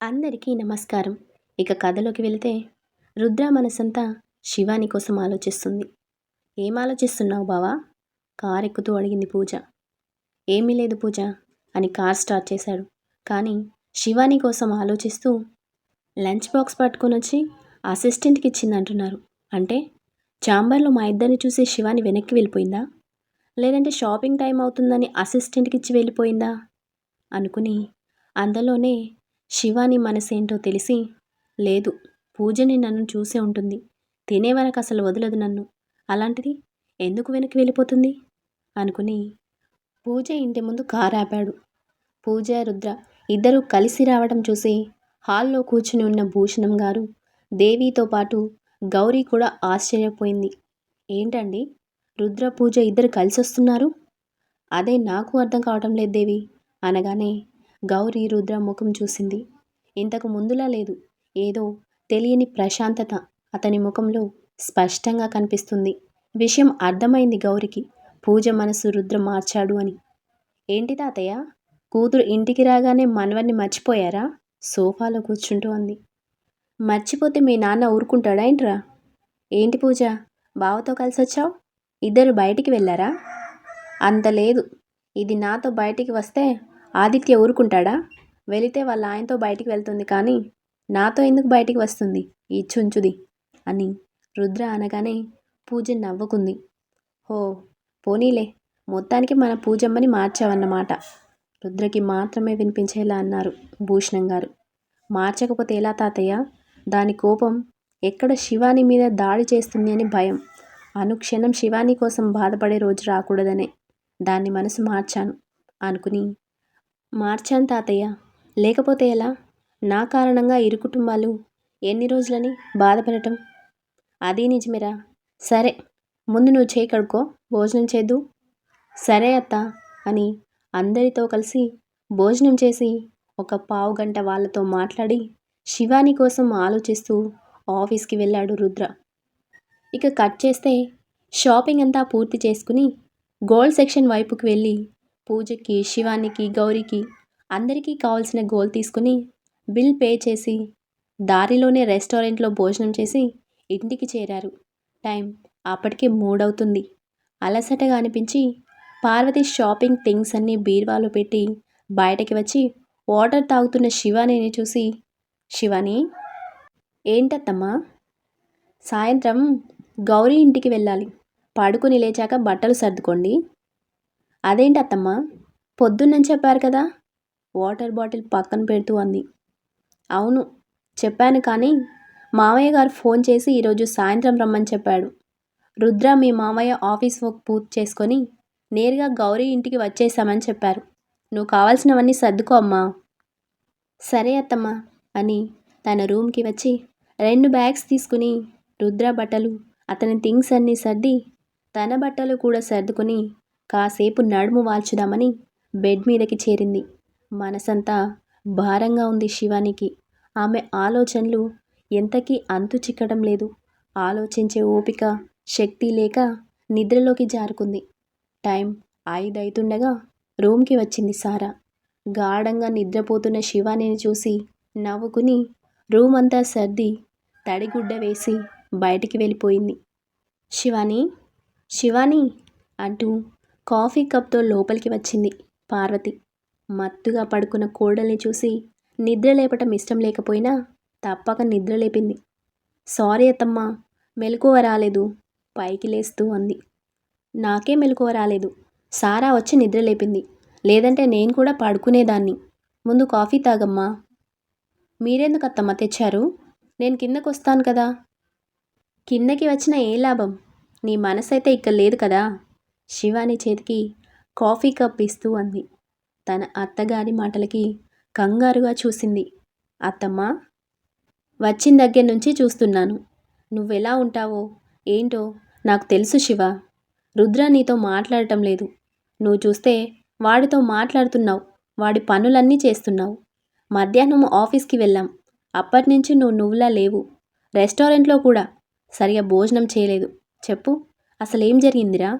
అందరికీ నమస్కారం. ఇక కథలోకి వెళితే రుద్ర మనసంతా శివాని కోసం ఆలోచిస్తుంది. ఏం ఆలోచిస్తున్నావు బావా? కార్ ఎక్కుతూ అడిగింది పూజ. ఏమీ లేదు పూజ అని కార్ స్టార్ట్ చేశాడు. కానీ శివాని కోసం ఆలోచిస్తూ లంచ్ బాక్స్ పట్టుకొని వచ్చి అసిస్టెంట్కి ఇచ్చింది అంటున్నారు. అంటే చాంబర్లో మా ఇద్దరిని చూసి శివాని వెనక్కి వెళ్ళిపోయిందా? లేదంటే షాపింగ్ టైం అవుతుందని అసిస్టెంట్కి ఇచ్చి వెళ్ళిపోయిందా? అనుకుని అందులోనే శివాని మనసేంటో తెలిసి లేదు పూజని నన్ను చూసే ఉంటుంది. తినే వరకు అసలు వదలదు నన్ను. అలాంటిది ఎందుకు వెనక్కి వెళ్ళిపోతుంది? అనుకుని పూజ ఇంటి ముందు కారు ఆపాడు. పూజ రుద్ర ఇద్దరూ కలిసి రావడం చూసి హాల్లో కూర్చుని ఉన్న భూషణం గారు దేవితో పాటు గౌరీ కూడా ఆశ్చర్యపోయింది. ఏంటండి? రుద్ర పూజ ఇద్దరు కలిసి వస్తున్నారు అదే నాకు అర్థం కావటం లేదు దేవి అనగానే గౌరీ రుద్ర ముఖం చూసింది. ఇంతకు ముందులా లేదు. ఏదో తెలియని ప్రశాంతత అతని ముఖంలో స్పష్టంగా కనిపిస్తుంది. విషయం అర్థమైంది గౌరికి. పూజ మనసు రుద్ర మార్చాడు అని. ఏంటి తాతయ్య? కూతురు ఇంటికి రాగానే మనవన్ని మర్చిపోయారా? సోఫాలో కూర్చుంటూ అంది. మర్చిపోతే మీ నాన్న ఊరుకుంటాడా ఏంట్రా? ఏంటి పూజ? బావతో కలిసి వచ్చావు ఇద్దరు బయటికి వెళ్ళారా? అంత లేదు. ఇది నాతో బయటికి వస్తే ఆదిత్య ఊరుకుంటాడా? వెళితే వాళ్ళ ఆయనతో బయటికి వెళ్తుంది కానీ నాతో ఎందుకు బయటికి వస్తుంది? ఈ చుంచుది అని రుద్ర అనగానే పూజ నవ్వుకుంది. హో పోనీలే. మొత్తానికి మన పూజమ్మని మార్చావన్నమాట. రుద్రకి మాత్రమే వినిపించేలా అన్నారు భూషణం గారు. మార్చకపోతే ఎలా తాతయ్య? దాని కోపం ఎక్కడ శివాని మీద దాడి చేస్తుంది అని భయం. అనుక్షణం శివాని కోసం బాధపడే రోజు రాకూడదనే. దాన్ని మనసు మార్చాను అనుకుని మార్చాను తాతయ్య. లేకపోతే ఎలా? నా కారణంగా ఇరు కుటుంబాలు ఎన్ని రోజులని బాధపడటం? అది నిజమేరా. సరే ముందు నువ్వు చేయి కడుక్కో. భోజనం చేద్దు. సరే అత్త అని అందరితో కలిసి భోజనం చేసి ఒక పావు గంట వాళ్ళతో మాట్లాడి శివాని కోసం ఆలోచిస్తూ ఆఫీస్కి వెళ్ళాడు రుద్ర. ఇక కట్ చేస్తే షాపింగ్ అంతా పూర్తి చేసుకుని గోల్డ్ సెక్షన్ వైపుకి వెళ్ళి పూజకి శివానికి గౌరీకి అందరికీ కావాల్సిన గోల్ తీసుకుని బిల్ పే చేసి దారిలోనే రెస్టారెంట్లో భోజనం చేసి ఇంటికి చేరారు. టైం అప్పటికే మూడవుతుంది. అలసటగా అనిపించి పార్వతి షాపింగ్ థింగ్స్ అన్నీ బీర్వాలో పెట్టి బయటకి వచ్చి వాటర్ తాగుతున్న శివానిని చూసి శివాని ఏంటత్తమ్మా? సాయంత్రం గౌరీ ఇంటికి వెళ్ళాలి. పడుకుని లేచాక బట్టలు సర్దుకోండి. అదేంటి అత్తమ్మా? పొద్దున్న చెప్పారు కదా? వాటర్ బాటిల్ పక్కన పెడుతూ అంది. అవును చెప్పాను కానీ మామయ్య గారు ఫోన్ చేసి ఈరోజు సాయంత్రం రమ్మని చెప్పాడు. రుద్ర మీ మామయ్య ఆఫీస్ వర్క్ పూర్తి చేసుకొని నేరుగా గౌరీ ఇంటికి వచ్చేసామని చెప్పారు. నువ్వు కావాల్సినవన్నీ సర్దుకో అమ్మా. సరే అత్తమ్మా అని తన రూమ్కి వచ్చి రెండు బ్యాగ్స్ తీసుకుని రుద్ర బట్టలు అతని థింగ్స్ అన్నీ సర్ది తన బట్టలు కూడా సర్దుకుని కాసేపు నడుము వాల్చుదామని బెడ్ మీదకి చేరింది. మనసంతా భారంగా ఉంది శివానికి. ఆమె ఆలోచనలు ఎంతకీ అంతు చిక్కడం లేదు. ఆలోచించే ఓపిక శక్తి లేక నిద్రలోకి జారుకుంది. టైం ఐదు అవుతుండగా రూమ్కి వచ్చింది సారా. గాఢంగా నిద్రపోతున్న శివానిని చూసి నవ్వుకుని రూమ్ అంతా సర్ది తడిగుడ్డ వేసి బయటికి వెళ్ళిపోయింది. శివాని? శివాని? అంటూ కాఫీ కప్తో లోపలికి వచ్చింది పార్వతి. మత్తుగా పడుకున్న కోడల్ని చూసి నిద్ర లేపటం ఇష్టం లేకపోయినా తప్పక నిద్ర లేపింది. సారీ అత్తమ్మా మెలకువ రాలేదు పైకి లేస్తూ అంది. నాకే మెలకువ రాలేదు. సారా వచ్చి నిద్ర లేపింది. లేదంటే నేను కూడా పడుకునేదాన్ని. ముందు కాఫీ తాగమ్మా. మీరెందుకు అత్తమ్మ తెచ్చారు? నేను కిందకు వస్తాను కదా. కిందకి వచ్చిన ఏ లాభం? నీ మనసైతే ఇక్కడ లేదు కదా. శివాని చేతికి కాఫీ కప్ ఇస్తూ అంది. తన అత్తగారి మాటలకి కంగారుగా చూసింది. అత్తమ్మ వచ్చిన దగ్గర నుంచి చూస్తున్నాను. నువ్వెలా ఉంటావో ఏంటో నాకు తెలుసు శివ. రుద్ర నీతో మాట్లాడటం లేదు. నువ్వు చూస్తే వాడితో మాట్లాడుతున్నావు. వాడి పనులన్నీ చేస్తున్నావు. మధ్యాహ్నం ఆఫీస్కి వెళ్ళాం. అప్పటి నుంచి నువ్వు నువ్వులా లేవు. రెస్టారెంట్లో కూడా సరిగా భోజనం చేయలేదు. చెప్పు అసలేం జరిగిందిరా?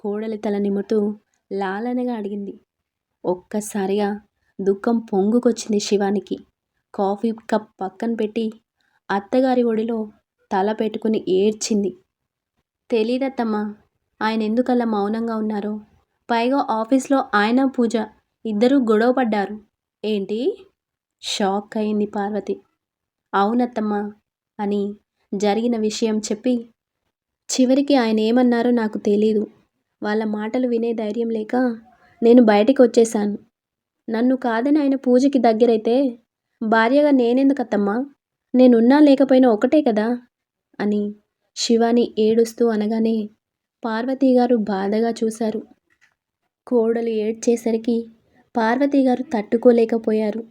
కోడలి తల నిమురుతూ లాలనగా అడిగింది. ఒక్కసారిగా దుఃఖం పొంగుకొచ్చింది శివానికి. కాఫీ కప్ పక్కన పెట్టి అత్తగారి ఒడిలో తల పెట్టుకుని ఏడ్చింది. తెలీదత్తమ్మా ఆయన ఎందుకలా మౌనంగా ఉన్నారో? పైగా ఆఫీస్లో ఆయన పూజ ఇద్దరూ గొడవ పడ్డారు. ఏంటి? షాక్ అయింది పార్వతి. అవునత్తమ్మా అని జరిగిన విషయం చెప్పి చివరికి ఆయన ఏమన్నారో నాకు తెలీదు. వాళ్ళ మాటలు వినే ధైర్యం లేక నేను బయటికి వచ్చేశాను నన్ను కాదని ఆయన పూజకి దగ్గరైతే భార్యగా నేనెందుకత్తమ్మా? నేనున్నా లేకపోయినా ఒకటే కదా? అని శివాని ఏడుస్తూ అనగానే పార్వతి గారు బాధగా చూశారు. కోడలు ఏడ్చేసరికి పార్వతి గారు తట్టుకోలేకపోయారు.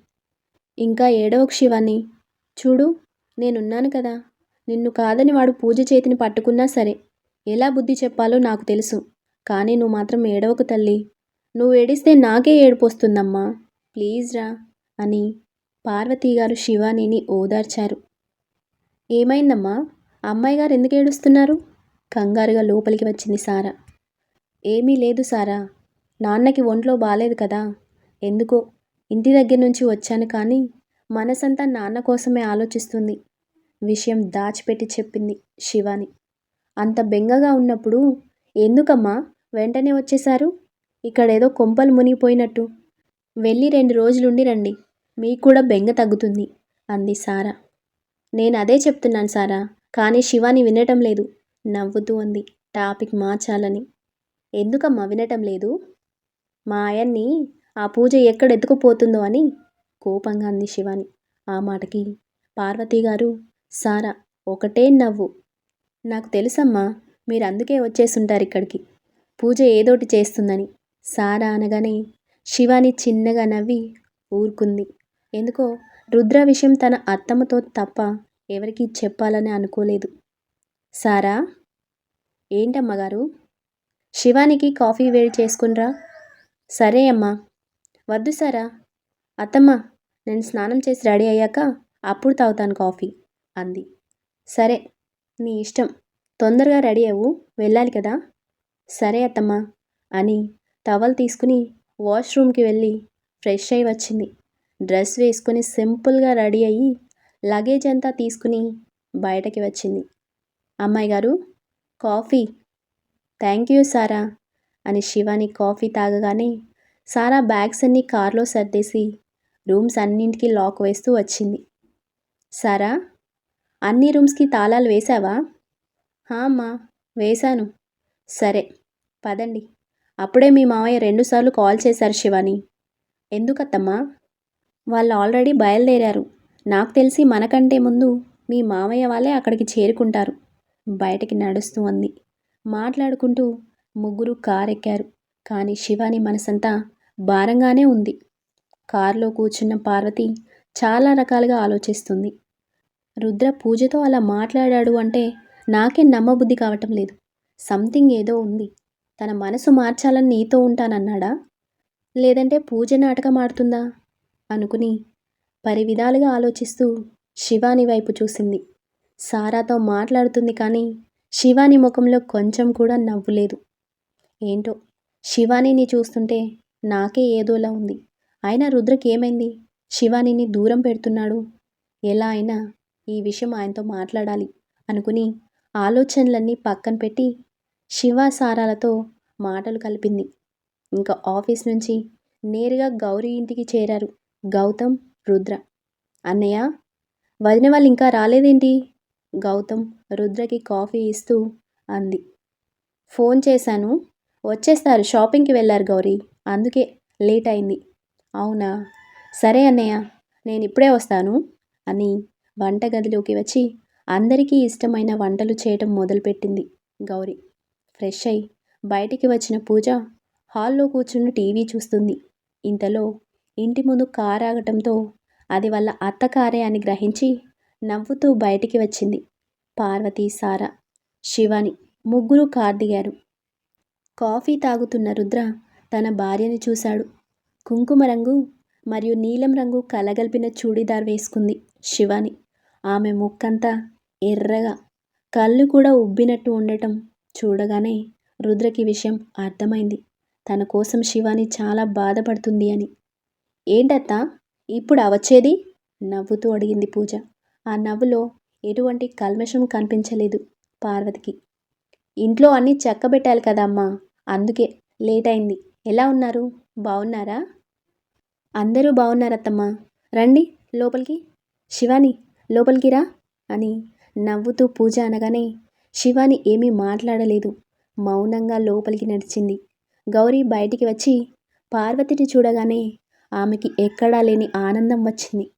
ఇంకా ఏడవకు శివాని. చూడు నేనున్నాను కదా. నిన్ను కాదని వాడు పూజ చేతిని పట్టుకున్నా సరే ఎలా బుద్ధి చెప్పాలో నాకు తెలుసు. కానీ నువ్వు మాత్రం ఏడవకు తల్లి. నువ్వు ఏడిస్తే నాకే ఏడుపు వస్తుందమ్మా ప్లీజ్ రా అని పార్వతి గారు శివానీని ఓదార్చారు. ఏమైందమ్మా? అమ్మాయి గారు ఎందుకు ఏడుస్తున్నారు? కంగారుగా లోపలికి వచ్చింది సారా. ఏమీ లేదు సారా. నాన్నకి ఒంట్లో బాలేదు కదా. ఎందుకో? ఇంటి దగ్గర నుంచి వచ్చాను కానీ మనసంతా నాన్న కోసమే ఆలోచిస్తుంది. విషయం దాచిపెట్టి చెప్పింది శివాని. అంత బెంగగా ఉన్నప్పుడు ఎందుకమ్మా? వెంటనే వచ్చేశారు. ఇక్కడేదో కొంపలు మునిగిపోయినట్టు. వెళ్ళి రెండు రోజులుండి రండి. మీకు కూడా బెంగ తగ్గుతుంది అంది సారా. నేను అదే చెప్తున్నాను సారా కానీ శివాని వినటం లేదు. నవ్వుతూ అంది టాపిక్ మార్చాలని. ఎందుకమ్మా వినటం లేదు? మా ఆయన్ని ఆ పూజ ఎక్కడ ఎత్తుకుపోతుందో అని కోపంగా అంది శివాని. ఆ మాటకి పార్వతి గారు సారా ఒకటే నవ్వు. నాకు తెలుసమ్మా మీరు అందుకే వచ్చేసుంటారు ఇక్కడికి. పూజ ఏదోటి చేస్తుందని. సారా అనగానే శివాని చిన్నగా నవ్వి ఊరుకుంది. ఎందుకో రుద్ర విషయం తన అత్తమ్మతో తప్ప ఎవరికీ చెప్పాలని అనుకోలేదు. సారా? ఏంటమ్మగారు శివానికి కాఫీ వేడి చేసుకునిరా. సరే అమ్మా. వద్దు సారా. అత్తమ్మ నేను స్నానం చేసి రెడీ అయ్యాక అప్పుడు తాగుతాను కాఫీ అంది. సరే నీ ఇష్టం. తొందరగా రెడీ అవ్వు. వెళ్ళాలి కదా? సరే అత్తమ్మా అని టవల్ తీసుకుని వాష్రూమ్కి వెళ్ళి ఫ్రెష్ అయి వచ్చింది. డ్రెస్ వేసుకొని సింపుల్గా రెడీ అయ్యి లగేజ్ అంతా తీసుకుని బయటకి వచ్చింది. అమ్మాయి గారు కాఫీ. Thank you Sara. అని శివాని కాఫీ తాగగానే సారా బ్యాగ్స్ అన్నీ కార్లో సర్దేసి రూమ్స్ అన్నింటికి లాక్ వేస్తూ వచ్చింది. సారా అన్ని రూమ్స్కి తాళాలు వేశావా? "హా, అమ్మా వేశాను. సరే పదండి. అప్పుడే మీ మావయ్య రెండుసార్లు కాల్ చేశారు శివాని. ఎందుకత్తమ్మా? వాళ్ళు ఆల్రెడీ బయలుదేరారు. నాకు తెలిసి మనకంటే ముందు మీ మామయ్య వాళ్ళే అక్కడికి చేరుకుంటారు. బయటికి నడుస్తూ అంది. మాట్లాడుకుంటూ ముగ్గురు కారెక్కారు. కానీ శివాని మనసంతా భారంగానే ఉంది. కారులో కూర్చున్న పార్వతి చాలా రకాలుగా ఆలోచిస్తుంది. రుద్ర పూజతో అలా మాట్లాడాడు అంటే నాకే నమ్మబుద్ధి కావటం లేదు. సంథింగ్ ఏదో ఉంది. తన మనసు మార్చాలని నీతో ఉంటానన్నాడా? లేదంటే పూజ నాటకం ఆడుతుందా? అనుకుని పరివిధాలుగా ఆలోచిస్తూ శివాని వైపు చూసింది. సారాతో మాట్లాడుతుంది కానీ శివాని ముఖంలో కొంచెం కూడా నవ్వు లేదు ఏంటో శివానీని చూస్తుంటే నాకే ఏదోలా ఉంది. అయినా రుద్రకి ఏమైంది? శివానీని దూరం పెడుతున్నాడు. ఎలా అయినా ఈ విషయం ఆయనతో మాట్లాడాలి అనుకుని ఆలోచనలన్నీ పక్కన పెట్టి శివ సారాలతో మాటలు కలిపింది. ఇంకా ఆఫీస్ నుంచి నేరుగా గౌరీ ఇంటికి చేరారు గౌతమ్ రుద్ర. అన్నయ్య వదిన వాళ్ళు ఇంకా రాలేదేంటి? గౌతమ్ రుద్రకి కాఫీ ఇస్తూ అంది. ఫోన్ చేశాను. వచ్చేస్తారు. షాపింగ్కి వెళ్ళారు గౌరీ. అందుకే లేట్ అయింది. అవునా? సరే అన్నయ్య నేను ఇప్పుడే వస్తాను అని వంటగదిలోకి వచ్చి అందరికీ ఇష్టమైన వంటలు చేయటం మొదలుపెట్టింది గౌరీ. ఫ్రెష్ అయి బయటికి వచ్చిన పూజ హాల్లో కూర్చుని టీవీ చూస్తుంది. ఇంతలో ఇంటి ముందు కారు ఆగటంతో అది వాళ్ళ అత్త కారే అని గ్రహించి నవ్వుతూ బయటికి వచ్చింది పార్వతి సారా శివాని. ముగ్గురు కార్ దిగారు. కాఫీ తాగుతున్న రుద్ర తన భార్యని చూశాడు. కుంకుమ రంగు మరియు నీలం రంగు కలగలిపిన చూడీదార్ వేసుకుంది శివాని. ఆమె ముక్కంతా ఎర్రగా కళ్ళు కూడా ఉబ్బినట్టు ఉండటం చూడగానే రుద్రకి విషయం అర్థమైంది. తన కోసం శివాని చాలా బాధపడుతుంది అని. ఏంటత్తా? ఇప్పుడు వచ్చేది నవ్వుతూ అడిగింది పూజ. ఆ నవ్వులో ఎటువంటి కల్మషం కనిపించలేదు పార్వతికి. ఇంట్లో అన్నీ చక్కబెట్టాలి కదమ్మా అందుకే లేట్ అయింది ఎలా ఉన్నారు? బాగున్నారా అందరూ బాగున్నారత్తమ్మా రండి లోపలికి. శివాని లోపలికి రా అని నవ్వుతూ పూజ అనగానే శివాని ఏమీ మాట్లాడలేదు. మౌనంగా లోపలికి నడిచింది. గౌరీ బయటికి వచ్చి పార్వతిని చూడగానే ఆమెకి ఎక్కడా లేని ఆనందం వచ్చింది.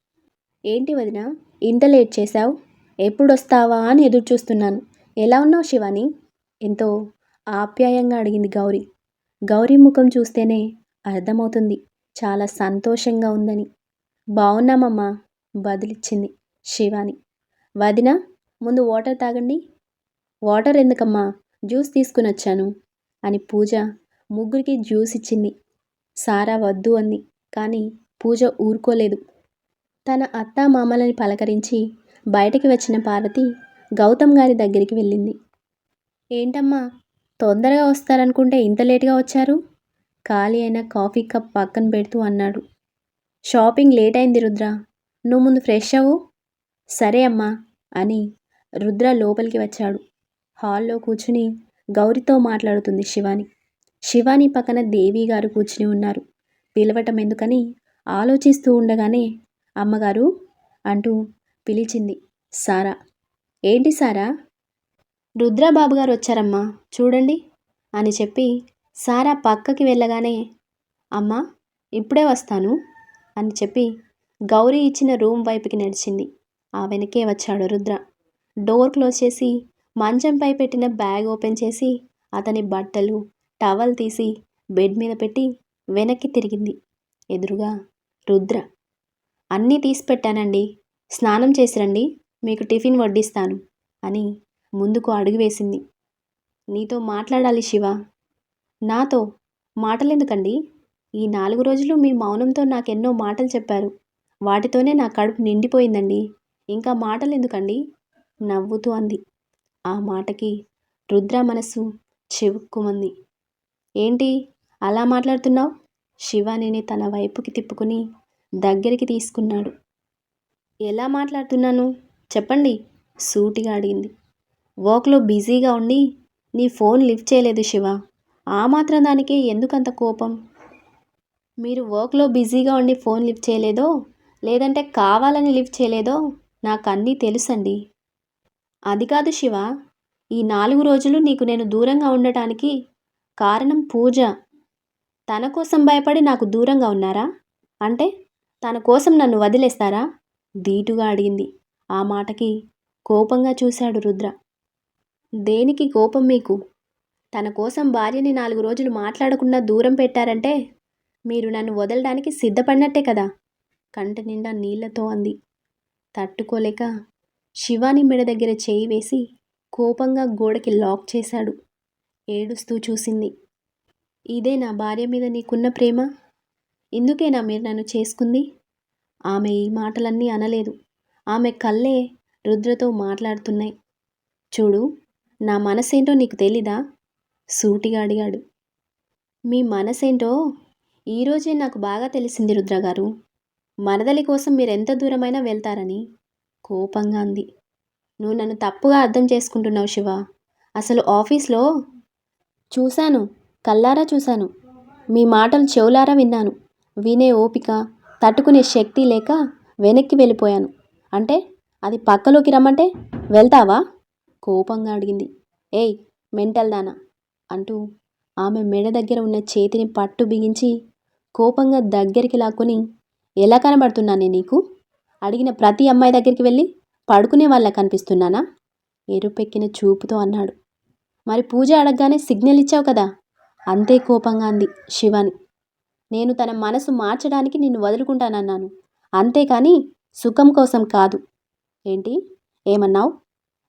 ఏంటి వదిన ఇంత లేట్ చేశావు? ఎప్పుడు వస్తావా అని ఎదురు చూస్తున్నాను ఎలా ఉన్నావు శివాని? ఎంతో ఆప్యాయంగా అడిగింది గౌరీ. గౌరీ ముఖం చూస్తేనే అర్థమవుతుంది. చాలా సంతోషంగా ఉందని. బాగున్నామమ్మా బదిలిచ్చింది శివాని. వదిన ముందు వాటర్ తాగండి. వాటర్ ఎందుకమ్మా? జ్యూస్ తీసుకుని వచ్చాను. అని పూజ ముగ్గురికి జ్యూస్ ఇచ్చింది. సారా వద్దు అంది. కానీ పూజ ఊరుకోలేదు. తన అత్త మామలని పలకరించి బయటికి వచ్చిన పార్వతి గౌతమ్ గారి దగ్గరికి వెళ్ళింది. ఏంటమ్మా? తొందరగా వస్తారనుకుంటే ఇంత లేటుగా వచ్చారు? ఖాళీ అయిన కాఫీ కప్ పక్కన పెడుతూ అన్నాడు. షాపింగ్ లేట్ అయింది రుద్ర. నువ్వు ముందు ఫ్రెష్ అవ్వు. సరే అమ్మా అని రుద్ర లోపలికి వచ్చాడు. హాల్లో కూర్చుని గౌరితో మాట్లాడుతుంది శివాని. శివాని పక్కన దేవి గారు కూర్చుని ఉన్నారు. పిలవటం ఎందుకని ఆలోచిస్తూ ఉండగానే అమ్మగారు అంటూ పిలిచింది సారా. ఏంటి సారా? రుద్రబాబు గారు వచ్చారమ్మా చూడండి అని చెప్పి సారా పక్కకి వెళ్ళగానే అమ్మా ఇప్పుడే వస్తాను అని చెప్పి గౌరీ ఇచ్చిన రూమ్ వైపుకి నడిచింది. ఆ వెనకే వచ్చాడు రుద్ర. డోర్ క్లోజ్ చేసి మంచంపై పెట్టిన బ్యాగ్ ఓపెన్ చేసి అతని బట్టలు టవల్ తీసి బెడ్ మీద పెట్టి వెనక్కి తిరిగింది. ఎదురుగా రుద్ర. అన్నీ తీసి పెట్టానండి. స్నానం చేసి రండి మీకు టిఫిన్ వడ్డిస్తాను అని ముందుకు అడుగు వేసింది. నీతో మాట్లాడాలి శివ. నాతో మాటలెందుకండి? ఈ నాలుగు రోజులు మీ మౌనంతో నాకెన్నో మాటలు చెప్పారు. వాటితోనే నా కడుపు నిండిపోయిందండి. ఇంకా మాటలు ఎందుకండి నవ్వుతూ అంది. ఆ మాటకి రుద్ర మనస్సు చెవుక్కుమంది. ఏంటి అలా మాట్లాడుతున్నావు? శివానిని తన వైపుకి తిప్పుకుని దగ్గరికి తీసుకున్నాడు. ఎలా మాట్లాడుతున్నాను? చెప్పండి సూటిగా అడిగింది. వర్క్లో బిజీగా ఉండి నీ ఫోన్ లిఫ్ట్ చేయలేదు శివ. ఆ మాత్రం దానికే ఎందుకంత కోపం? మీరు వర్క్లో బిజీగా ఉండి ఫోన్ లిఫ్ట్ చేయలేదో లేదంటే కావాలని లిఫ్ట్ చేయలేదో నాకు అన్నీ తెలుసండి. అది కాదు శివ. ఈ నాలుగు రోజులు నీకు నేను దూరంగా ఉండటానికి కారణం పూజ. తన కోసం భయపడి నాకు దూరంగా ఉన్నారా? అంటే తన కోసం నన్ను వదిలేస్తారా? ధీటుగా అడిగింది. ఆ మాటకి కోపంగా చూశాడు రుద్ర. దేనికి కోపం మీకు? తన కోసం భార్యని నాలుగు రోజులు మాట్లాడకుండా దూరం పెట్టారంటే మీరు నన్ను వదలడానికి సిద్ధపడినట్టే కదా? కంటి నిండా నీళ్ళతో అంది. తట్టుకోలేక శివాని మెడ దగ్గర చేయి వేసి కోపంగా గోడకి లాక్ చేశాడు. ఏడుస్తూ చూసింది. ఇదే నా భార్య మీద నీకున్న ప్రేమ? ఇందుకేనా మీరు నన్ను చేసుకుంది? ఆమె ఈ మాటలన్నీ అనలేదు. ఆమె కళ్ళే రుద్రతో మాట్లాడుతున్నాయి. చూడు నా మనసేంటో నీకు తెలీదా? సూటిగా అడిగాడు. మీ మనసేంటో? ఈరోజే నాకు బాగా తెలిసింది రుద్రగారు. మరదలి కోసం మీరు ఎంత దూరమైనా వెళ్తారని. కోపంగా అంది. నువ్వు నన్ను తప్పుగా అర్థం చేసుకుంటున్నావు శివ. అసలు ఆఫీస్లో చూశాను కల్లారా చూశాను. మీ మాటలు చెవులారా విన్నాను. వినే ఓపిక తట్టుకునే శక్తి లేక వెనక్కి వెళ్ళిపోయాను. అంటే అది పక్కలోకి రమ్మంటే వెళ్తావా? కోపంగా అడిగింది. ఏయ్ మెంటల్ దానా? అంటూ ఆమె మెడ దగ్గర ఉన్న చేతిని పట్టు బిగించి కోపంగా దగ్గరికి లాక్కొని ఎలా కనబడుతున్నానే నీకు? అడిగిన ప్రతి అమ్మాయి దగ్గరికి వెళ్ళి పడుకునే వాళ్ళ కనిపిస్తున్నానా? ఎరుపెక్కిన చూపుతో అన్నాడు. మరి పూజ అడగగానే సిగ్నల్ ఇచ్చావు కదా? అంతే కోపంగా అంది శివాని. నేను తన మనసు మార్చడానికి నిన్ను వదులుకుంటానన్నాను. అంతేకాని సుఖం కోసం కాదు. ఏంటి? ఏమన్నావు?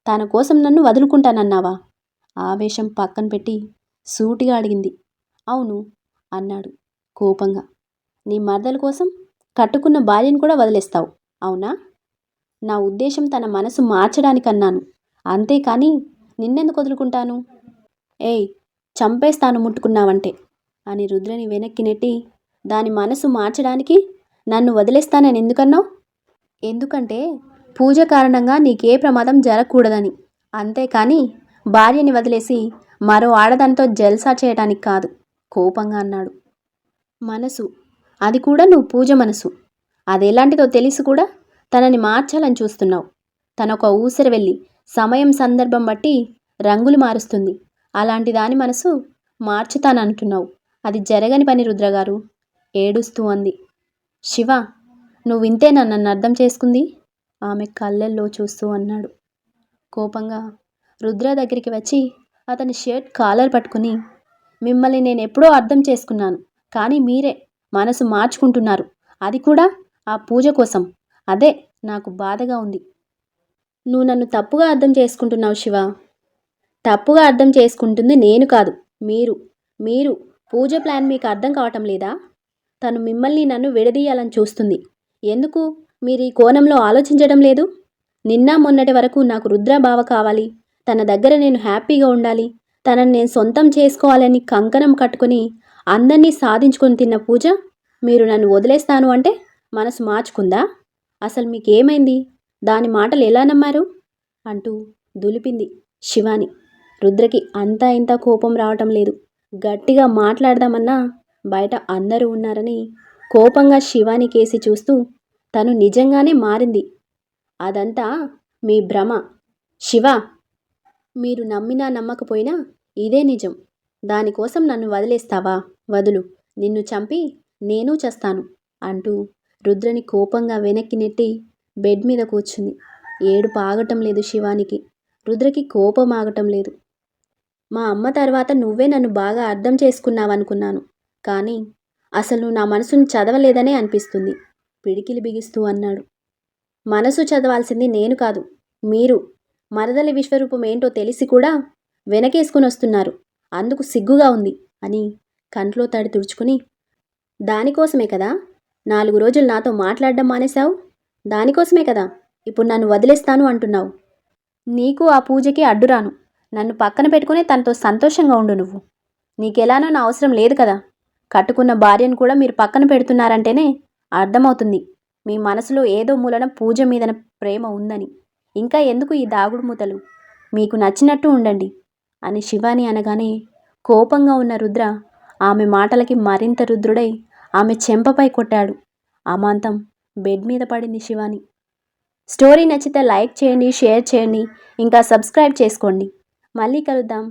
తన కోసం నన్ను వదులుకుంటానన్నావా? ఆవేశం పక్కన పెట్టి సూటిగా అడిగింది. అవును అన్నాడు కోపంగా. నీ మరదల కోసం కట్టుకున్న భార్యను కూడా వదిలేస్తావు. అవునా? నా ఉద్దేశం తన మనసు మార్చడానికన్నాను. అంతేకాని నిన్నెందుకు వదులుకుంటాను? ఏయ్ చంపేస్తాను ముట్టుకున్నావంటే అని రుద్రని వెనక్కి నెట్టి దాని మనసు మార్చడానికి నన్ను వదిలేస్తానని ఎందుకన్నావు? ఎందుకంటే పూజ కారణంగా నీకే ప్రమాదం జరగకూడదని. అంతేకాని భార్యని వదిలేసి మరో ఆడదానితో జల్సా చేయటానికి కాదు కోపంగా అన్నాడు. మనసు అది కూడా నువ్వు పూజ మనసు. అదెలాంటిదో తెలిసి కూడా తనని మార్చాలని చూస్తున్నావు. తన ఒక ఊసర వెళ్ళి సమయం సందర్భం బట్టి రంగులు మారుస్తుంది. అలాంటి దాని మనసు మార్చుతానంటున్నావు. అది జరగని పని రుద్రగారు. ఏడుస్తూ అంది. శివ నువ్వు నన్ను అర్థం చేసుకుంది? ఆమె కళ్ళల్లో చూస్తూ అన్నాడు. కోపంగా రుద్ర దగ్గరికి వచ్చి అతని షర్ట్ కాలర్ పట్టుకుని మిమ్మల్ని నేను ఎప్పుడో అర్థం చేసుకున్నాను కానీ మీరే మనసు మార్చుకుంటున్నారు. అది కూడా ఆ పూజ కోసం. అదే నాకు బాధగా ఉంది. నువ్వు నన్ను తప్పుగా అర్థం చేసుకుంటున్నావు శివ. తప్పుగా అర్థం చేసుకుంటుంది నేను కాదు మీరు. మీరు పూజ ప్లాన్ మీకు అర్థం కావటం లేదా? తను మిమ్మల్ని నన్ను విడదీయాలని చూస్తుంది. ఎందుకు? మీరు ఈ కోణంలో ఆలోచించడం లేదు? నిన్న మొన్నటి వరకు నాకు రుద్ర బావ కావాలి. తన దగ్గర నేను హ్యాపీగా ఉండాలి. తనని నేను సొంతం చేసుకోవాలని కంకణం కట్టుకుని అందరినీ సాధించుకొని తిన్న పూజ? మీరు నన్ను వదిలేస్తాను అంటే? మనసు మార్చుకుందా? అసలు మీకేమైంది? దాని మాటలు ఎలా నమ్మారు? అంటూ దులిపింది శివాని. రుద్రకి అంతా ఇంత కోపం రావటం లేదు. గట్టిగా మాట్లాడదామన్నా బయట అందరూ ఉన్నారని కోపంగా శివాని కేసి చూస్తూ తను నిజంగానే మారింది. అదంతా మీ భ్రమ. శివ మీరు నమ్మినా నమ్మకపోయినా ఇదే నిజం. దానికోసం నన్ను వదిలేస్తావా? వదులు. నిన్ను చంపి నేను చస్తాను అంటూ రుద్రని కోపంగా వెనక్కి నెట్టి బెడ్ మీద కూర్చుంది. ఏడుపు ఆగటం లేదు శివానికి. రుద్రకి కోపం ఆగటం లేదు. మా అమ్మ తర్వాత నువ్వే నన్ను బాగా అర్థం చేసుకున్నావనుకున్నాను. కానీ అసలు నా మనసును చదవలేదనే అనిపిస్తుంది. పిడికిలి బిగిస్తూ అన్నాడు. మనసు చదవాల్సింది నేను కాదు. మీరు మరదలి విశ్వరూపం ఏంటో తెలిసి కూడా వెనకేసుకుని వస్తున్నారు. అందుకు సిగ్గుగా ఉంది అని కంట్లో తడి తుడుచుకుని దానికోసమే కదా? నాలుగు రోజులు నాతో మాట్లాడడం మానేశావు? దానికోసమే కదా. ఇప్పుడు నన్ను వదిలేస్తాను అంటున్నావు. నీకు ఆ పూజకి అడ్డురాను నన్ను పక్కన పెట్టుకుని తనతో సంతోషంగా ఉండు నువ్వు. నీకెలానో నా అవసరం లేదు కదా. కట్టుకున్న భార్యను కూడా మీరు పక్కన పెడుతున్నారంటేనే అర్థమవుతుంది. మీ మనసులో ఏదో మూలన పూజ మీదన ప్రేమ ఉందని. ఇంకా ఎందుకు ఈ దాగుడు మూతలు? మీకు నచ్చినట్టు ఉండండి అని శివాని అనగానే కోపంగా ఉన్న రుద్ర ఆమె మాటలకి మరింత రుద్రుడై ఆమె చెంపపై కొట్టాడు. అమాంతం బెడ్ మీద పడింది శివాని. స్టోరీ నచ్చితే లైక్ చేయండి షేర్ చేయండి ఇంకా సబ్స్క్రైబ్ చేసుకోండి. మళ్ళీ కలుద్దాం.